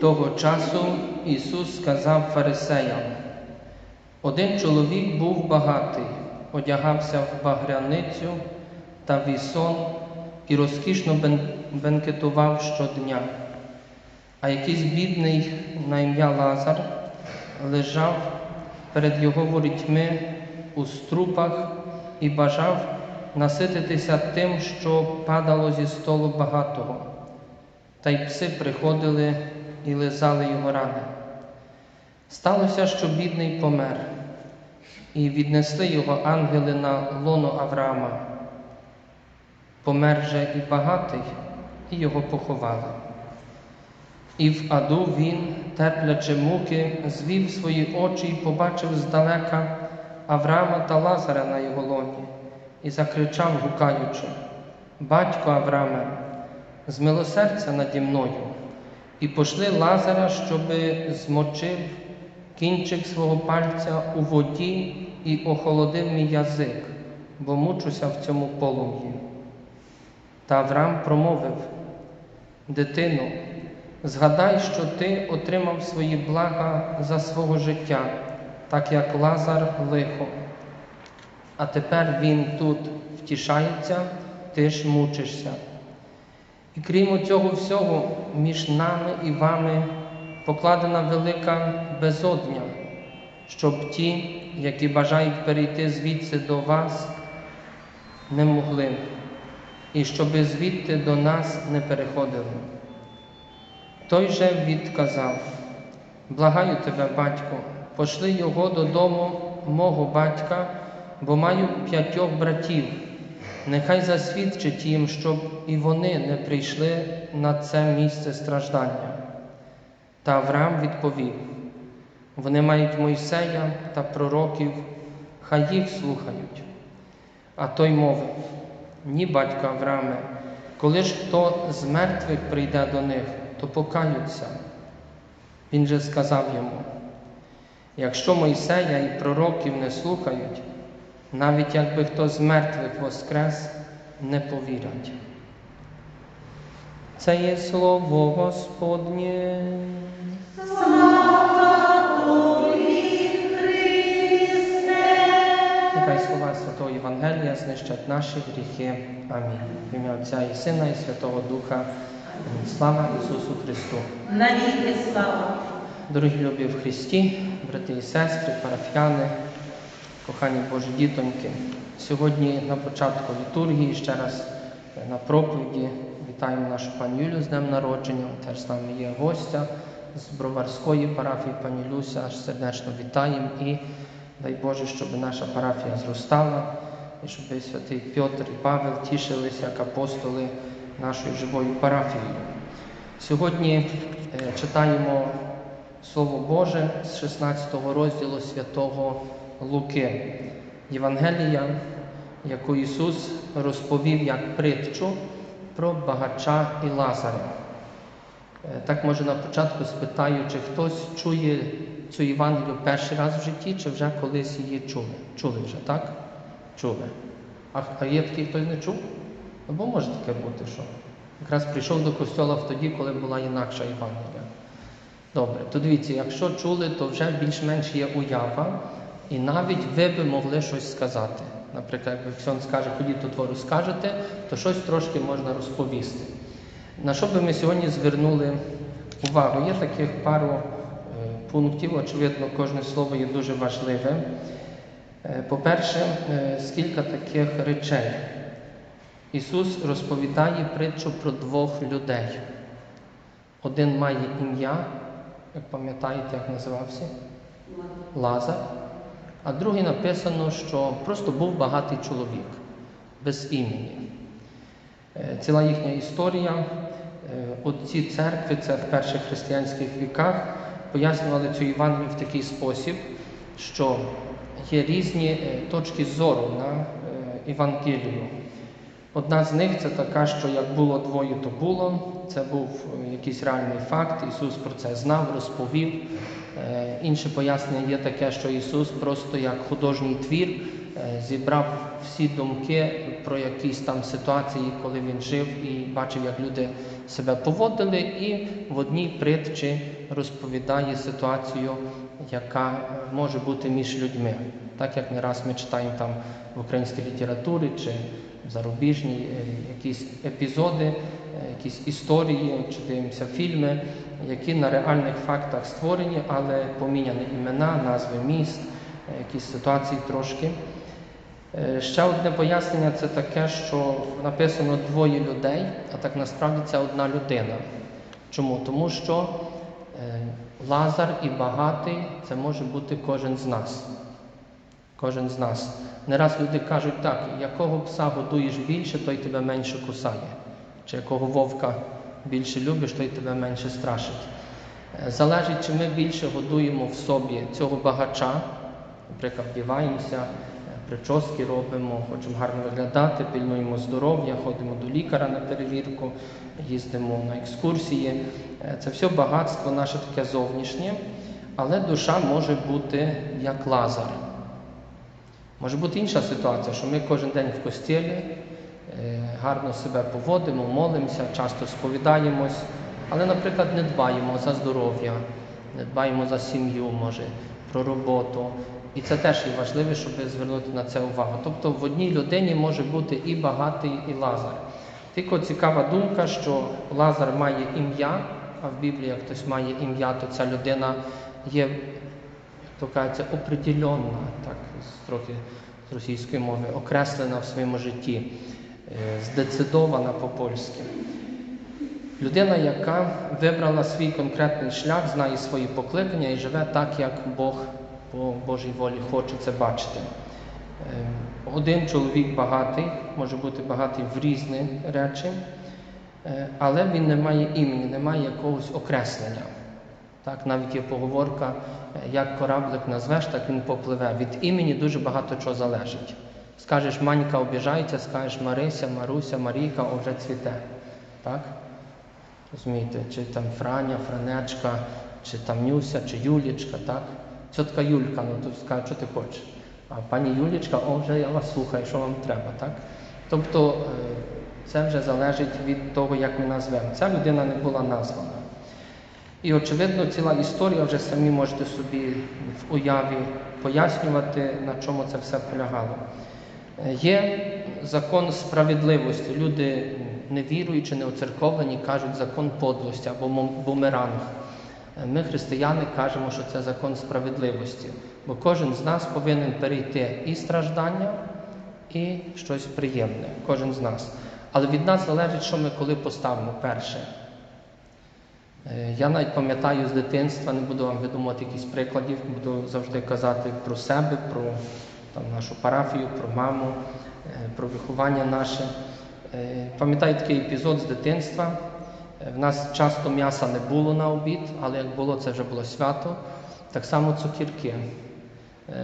Того часу Ісус сказав фарисеям, один чоловік був багатий, одягався в багряницю та вісон і розкішно бенкетував щодня. А якийсь бідний на ім'я Лазар лежав перед його ворітьми у струпах і бажав насититися тим, що падало зі столу багатого. Та й пси приходили і лизали його рани. Сталося, що бідний помер, і віднесли його ангели на лоно Авраама. Помер же і багатий, і його поховали. І в аду він, терплячи муки, звів свої очі і побачив здалека Авраама та Лазаря на його лоні, і закричав, гукаючи: Батько Аврааме, змилосердься наді мною, і пошли Лазара, щоби змочив кінчик свого пальця у воді і охолодив мій язик, бо мучуся в цьому полум'ї. Та Авраам промовив: Дитину, згадай, що ти отримав свої блага за свого життя, так як Лазар лихо. А тепер він тут втішається, ти ж мучишся. І крім цього всього, між нами і вами покладена велика безодня, щоб ті, які бажають перейти звідси до вас, не могли, і щоби звідти до нас не переходили. Той же відказав: Благаю тебе, батько, пошли його додому мого батька, бо маю п'ятьох братів. Нехай засвідчить їм, щоб і вони не прийшли на це місце страждання. Та Авраам відповів: вони мають Мойсея та пророків, хай їх слухають. А той мовив: Ні, батько Аврааме, коли ж хто з мертвих прийде до них, то покаються. Він же сказав йому: якщо Мойсея і пророків не слухають, навіть якби хто з мертвих воскрес, не повірять. Це є слово Господнє. Нехай слова Святого Євангелія знищать наші гріхи. Амінь. В ім'я Отця і Сина, і Святого Духа. Слава Ісусу Христу! Навіки слава. Дорогі любі в Христі, брати і сестри, парафіяни, кохані Божі дітоньки. Сьогодні на початку літургії, ще раз на проповіді, вітаємо нашу пані Юлю з днем народження. Теж з нами є гостя з Броварської парафії, пані Люся, аж сердечно вітаємо і дай Боже, щоб наша парафія зростала, і щоб святий Петр і Павел тішилися як апостоли нашою живою парафією. Сьогодні е, читаємо Слово Боже з 16 розділу святого Луки, Євангелія, яку Ісус розповів як притчу про багача і Лазаря. Е, Так може на початку спитаю, чи хтось чує цю Євангелію перший раз в житті, чи вже колись її чули? Чули вже, так? Чули. А, є такий, хтось не чув? Ну, може таке бути, що якраз прийшов до костьола тоді, коли була інакша Євангелія. Добре, то дивіться, якщо чули, то вже більш-менш є уява, і навіть ви би могли щось сказати. Наприклад, якби Ксьон скаже, ходіть до твору скажете, то щось трошки можна розповісти. На що би ми сьогодні звернули увагу? Є таких пару е, пунктів, очевидно, кожне слово є дуже важливе. Е, По-перше, е, скільки таких речей. Ісус розповідає притчу про двох людей. Один має ім'я, як пам'ятаєте, як називався? Лазар. А другий написано, що просто був багатий чоловік без імені. Е, Ціла їхня історія. е, Отці церкви, це в перших християнських віках, пояснювали цю Євангелію в такий спосіб, що є різні е, точки зору на Євангелію. Одна з них це така, що як було двоє, то було. Це був е, якийсь реальний факт. Ісус про це знав, розповів. Е, Інше пояснення є таке, що Ісус просто як художній твір е, зібрав всі думки про якісь там ситуації, коли він жив і бачив, як люди себе поводили, і в одній притчі розповідає ситуацію, яка може бути між людьми. Так як не раз ми читаємо там в українській літературі чи в зарубіжній е, якісь епізоди, е, якісь історії, чи дивимося фільми, які на реальних фактах створені, але поміняні імена, назви міст, е, якісь ситуації трошки. Ще одне пояснення це таке, що написано двоє людей, а так насправді це одна людина. Чому? Тому що Лазар і багатий це може бути кожен з нас. Кожен з нас. Не раз люди кажуть так, якого пса годуєш більше, той тебе менше кусає. Чи якого вовка більше любиш, той тебе менше страшить. Е, Залежить, чи ми більше годуємо в собі цього багача, наприклад, вдіваємося, е, прически робимо, хочемо гарно виглядати, пильнуємо здоров'я, ходимо до лікаря на перевірку, їздимо на екскурсії. Е, Це все багатство наше таке зовнішнє, але душа може бути як лазар. Може бути інша ситуація, що ми кожен день в костілі е, гарно себе поводимо, молимося, часто сповідаємось, але, наприклад, не дбаємо за здоров'я, не дбаємо за сім'ю, може, про роботу. І це теж є важливо, щоб звернути на це увагу. Тобто в одній людині може бути і багатий, і лазар. Тільки цікава думка, що Лазар має ім'я, а в Біблії як хтось має ім'я, то ця людина є, то кажеться, определенна, так, трохи з російської мови, окреслена в своєму житті, е, здецидована по-польськи. Людина, яка вибрала свій конкретний шлях, знає свої покликання і живе так, як Бог по Божій волі хоче це бачити. Е, Один чоловік багатий, може бути багатий в різні речі, е, але він не має імені, не має якогось окреслення. Так, навіть є поговорка, е, як кораблик назвеш, так він попливе. Від імені дуже багато чого залежить. Скажеш Манька обіжається, скажеш Марися, Маруся, Марійка, вже цвіте. Так? Розумієте, чи там Франя, Франечка, чи там Нюся, чи Юлічка, так? Тітка Юлька, ну то скаже, що ти хочеш. А пані Юлічка, о, вже я вас слухаю, що вам треба, так? Тобто е, це вже залежить від того, як ми назвемо. Ця людина не була названа. І, очевидно, ціла історія вже самі можете собі в уяві пояснювати, на чому це все полягало. Е, Є закон справедливості. Люди невіруючі, неоцерковлені, кажуть закон подлості або бумеранг. Е, Ми, християни, кажемо, що це закон справедливості, бо кожен з нас повинен перейти і страждання, і щось приємне. Кожен з нас. Але від нас залежить, що ми коли поставимо перше. Е, Я навіть пам'ятаю з дитинства, не буду вам видумувати якісь прикладів, буду завжди казати про себе, про там, нашу парафію, про маму, е, про виховання наше. Е, Пам'ятаю такий епізод з дитинства. В нас часто м'яса не було на обід, але як було, це вже було свято. Так само цукірки.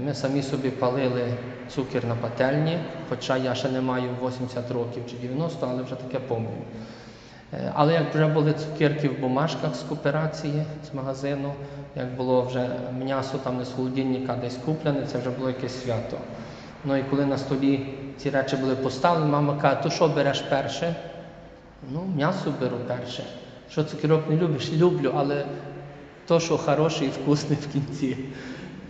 Ми самі собі палили цукір на пательні, хоча я ще не маю 80 років чи 90, але вже таке пам'ятаю. Е, Але як вже були цукерки в бумажках з кооперації, з магазину, як було вже м'ясо там з холодильника десь куплене, це вже було якесь свято. Ну і коли на столі ці речі були поставлені, мама каже, то що береш перше? Ну, м'ясо беру перше. Що цукерок не любиш? Люблю, але то, що хороше і вкусне в кінці.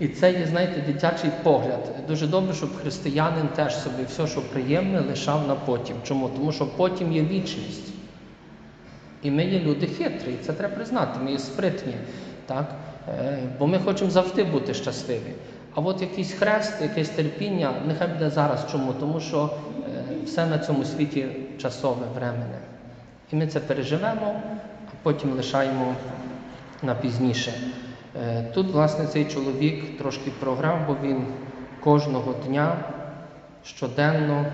І це є, знаєте, дитячий погляд. Дуже добре, щоб християнин теж собі все, що приємне, лишав на потім. Чому? Тому що потім є вічність. І ми є люди хитрі, це треба признати, ми є спритні, так? Е, бо ми хочемо завжди бути щасливі. А от якийсь хрест, якесь терпіння, нехай буде зараз. Чому? Тому що е, все на цьому світі часове, временне. І ми це переживемо, а потім лишаємо на пізніше. Е, Тут, власне, цей чоловік трошки програв, бо він кожного дня щоденно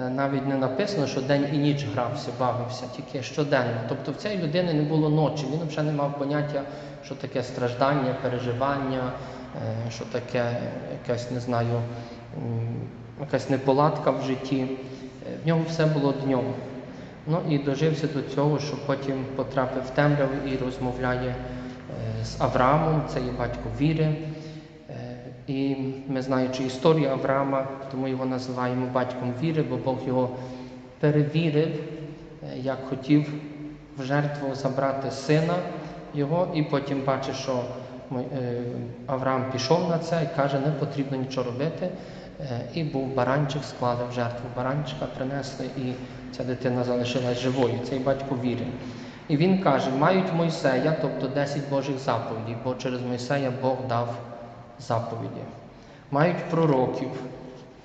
навіть не написано, що день і ніч грався, бавився, тільки щоденно. Тобто в цієї людини не було ночі, він взагалі не мав поняття, що таке страждання, переживання, е, що таке якась, не знаю, якась неполадка в житті. Е, В нього все було днем. Ну і дожився до цього, що потім потрапив в темряву і розмовляє е, з Авраамом, це є батько віри. І ми знаючи історію Авраама, тому його називаємо батьком віри, бо Бог його перевірив, е, як хотів в жертву забрати сина його, і потім бачить, що е, Авраам пішов на це і каже, не потрібно нічого робити. Е, І був баранчик, склали в жертву баранчика, принесли, і ця дитина залишилась живою. Цей батько віри. І він каже: мають Мойсея, тобто 10 Божих заповідей, бо через Мойсея Бог дав заповіді. Мають пророків,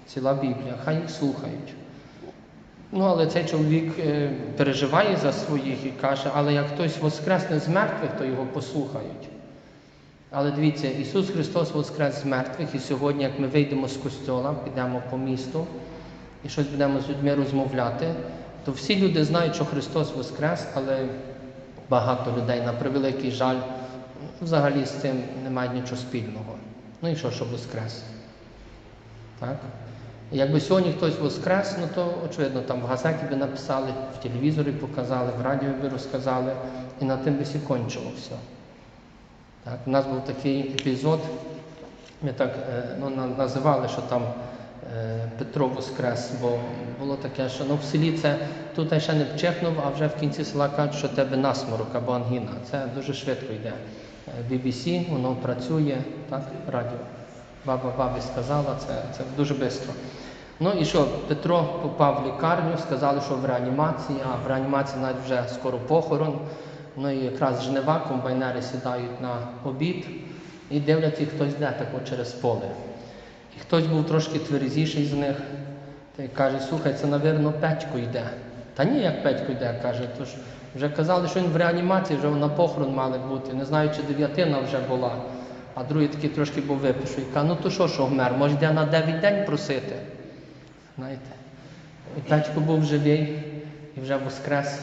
ціла Біблія, хай їх слухають. Ну, але цей чоловік е, переживає за своїх і каже, але як хтось воскресне з мертвих, то його послухають. Але дивіться, Ісус Христос воскрес з мертвих, і сьогодні, як ми вийдемо з костьола, підемо по місту і щось будемо з людьми розмовляти, то всі люди знають, що Христос воскрес, але багато людей, на превеликий жаль, взагалі з цим не мають нічого спільного. Ну і що, що воскрес? Так? Якби сьогодні хтось воскрес, ну то очевидно там в газеті би написали, в телевізорі показали, в радіо би розказали, і на тим би всі кончило все. Так, у нас був такий епізод, ми так е, ну, називали, що там е, Петро Воскрес, бо було таке, що ну, в селі це тут ще не вчихнув, а вже в кінці села кажуть, що тебе насморок або ангіна. Це дуже швидко йде. BBC, воно працює, так, радіо. Баба бабі сказала, це, це дуже швидко. Ну і що, Петро попав в лікарню, сказали, що в реанімації, а в реанімації навіть вже скоро похорон. Ну і якраз жнива, комбайнери сідають на обід і дивляться, хтось йде тако через поле. І хтось був трошки тверезіший з них, та й каже, слухай, це, напевно, Петько йде. Та ні, як Петько йде, каже, то ж вже казали, що він в реанімації, вже на похорон мали бути. Не знаю, чи дев'ятина вже була. А другий такий трошки був випишу. І каже, ну то що, що вмер, може йде на дев'ять день просити. Знаєте. І Петько був живий і вже воскрес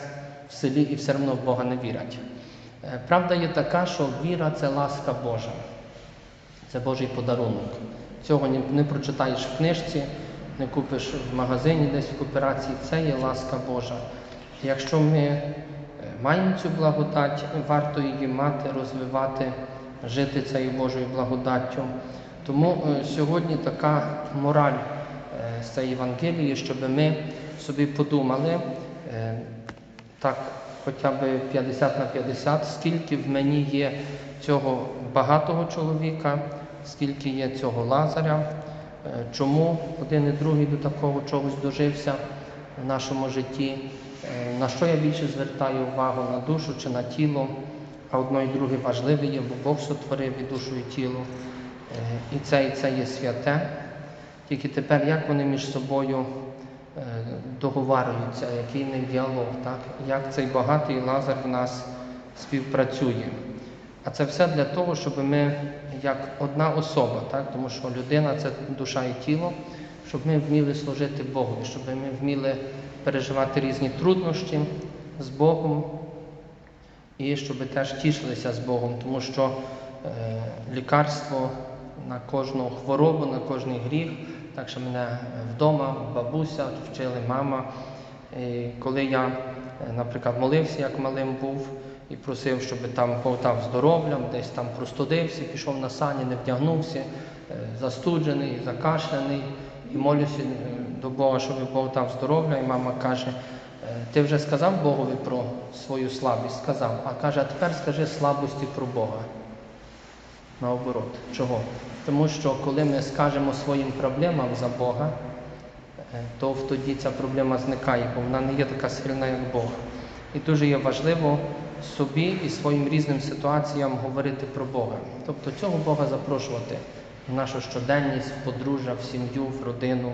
в селі і все одно в Бога не вірять. Е, Правда є така, що віра це ласка Божа. Це Божий подарунок. Цього не, не прочитаєш в книжці, не купиш в магазині десь в кооперації. Це є ласка Божа. Якщо ми е, маємо цю благодать, варто її мати, розвивати, жити цією Божою благодаттю. Тому е, сьогодні така мораль е, з цієї Євангелії, щоб ми собі подумали, так, хоча б 50 на 50, скільки в мені є цього багатого чоловіка, скільки є цього Лазаря, чому один і другий до такого чогось дожився в нашому житті, е, на що я більше звертаю увагу, на душу чи на тіло, а одно і друге важливе є, бо Бог сотворив і душу, і тіло. Е, І це, і це є святе. Тільки тепер як вони між собою е, договарюються, який них діалог, так? як цей багатий лазар в нас співпрацює. А це все для того, щоб ми як одна особа, так? тому що людина це душа і тіло, щоб ми вміли служити Богу, щоб ми вміли переживати різні труднощі з Богом і щоб теж тішилися з Богом, тому що е, лікарство на кожну хворобу, на кожний гріх. Так що мене вдома, бабуся вчили, мама. І коли я, е, наприклад, молився, як малим був, і просив, щоб там Бог дав здоров'я, десь там простудився, пішов на сані, не вдягнувся, е, застуджений, закашляний, і молюся е, до Бога, щоб Бог дав здоров'я. І мама каже, «Е, ти вже сказав Богові про свою слабість? Сказав. А каже, а тепер скажи слабості про Бога. Наоборот. Чого? Тому що коли ми скажемо своїм проблемам за Бога, то тоді ця проблема зникає, бо вона не є така сильна, як Бог. І дуже є важливо собі і своїм різним ситуаціям говорити про Бога. Тобто цього Бога запрошувати в нашу щоденність, в подружжя, в сім'ю, в родину,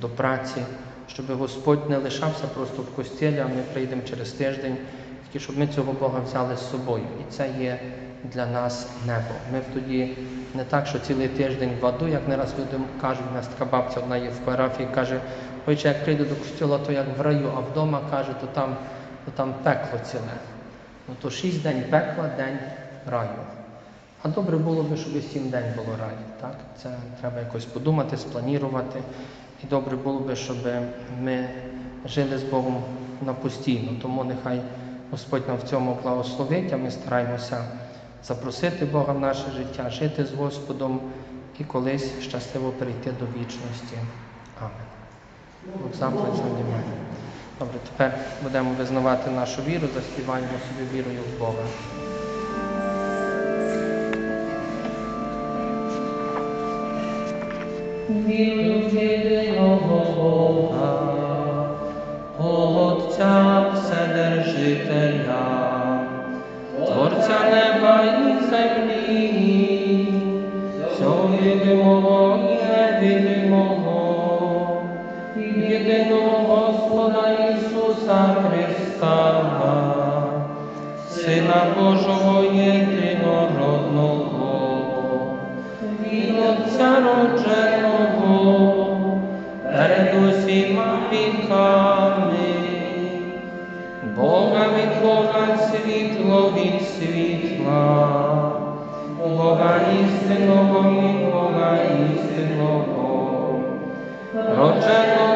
до праці, щоб Господь не лишався просто в костілі, а ми прийдемо через тиждень, тільки щоб ми цього Бога взяли з собою. І це є для нас небо. Ми тоді не так, що цілий тиждень в аду, як не раз люди кажуть, у нас така бабця одна є в парафії, каже, ой, як прийду до костюла, то як в раю, а вдома каже, то там, то там пекло ціле. Ну то шість день пекла, день раю. А добре було б, щоб сім день було раю. Так? Це треба якось подумати, спланувати. І добре було би, щоб ми жили з Богом на постійно. Тому нехай Господь нам в цьому благословить, а ми стараємося запросити Бога в наше життя, жити з Господом і колись щасливо перейти до вічності. Амен. Бог заплать за внимання. Добре, тепер будемо визнавати нашу віру, заспіваємо собі вірою в Бога. Вірую в єдиного Бога, Отця Вседержителя, Творця неба і землі, всього видимого і невидимого, і єдиного Господа Ісуса Христа, Сина Божого єдинородного, від Отця родженого, перед усіма віками, Бога від Бога, світло від світла, Бога істинного від Бога істинного, родженого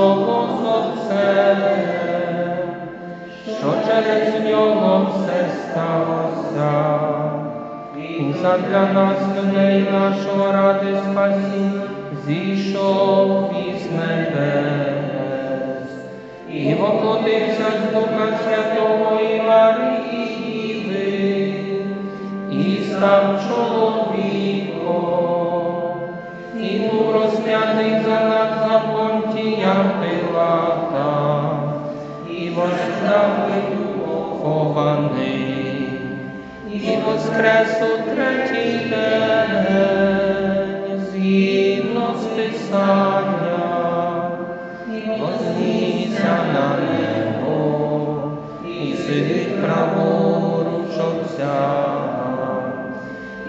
з Отцем, що через нього все сталося. Він задля нас людей нашого ради спасіння зійшов із небес і воплотився з Духа Святого і Марії і став чоловіком, і був розп'ятий за нас за понтія Пилата, і воздав похований, і воскрес у третій день, згідно з Писання, і вознісся на небо, і сидить праворуч Отця,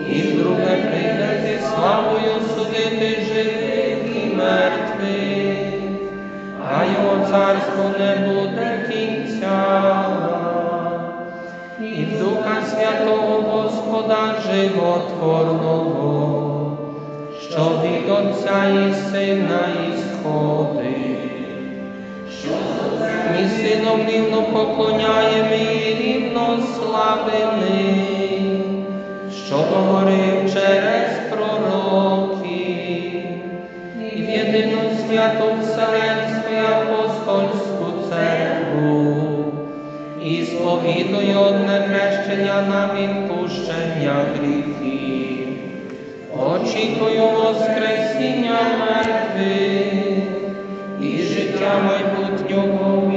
і вдруге прийде зі славою царство не буде кінця. І в Духа Святого Господа животворного, що від Отця і Сина ісходить, що і сином рівно поклоняємо і рівно славимо, що говорив через пророків, і в єдину святу Вселенську і одне хрещення на відпущення гріхів. Очікую Воскресіння мертвих і життя майбутнього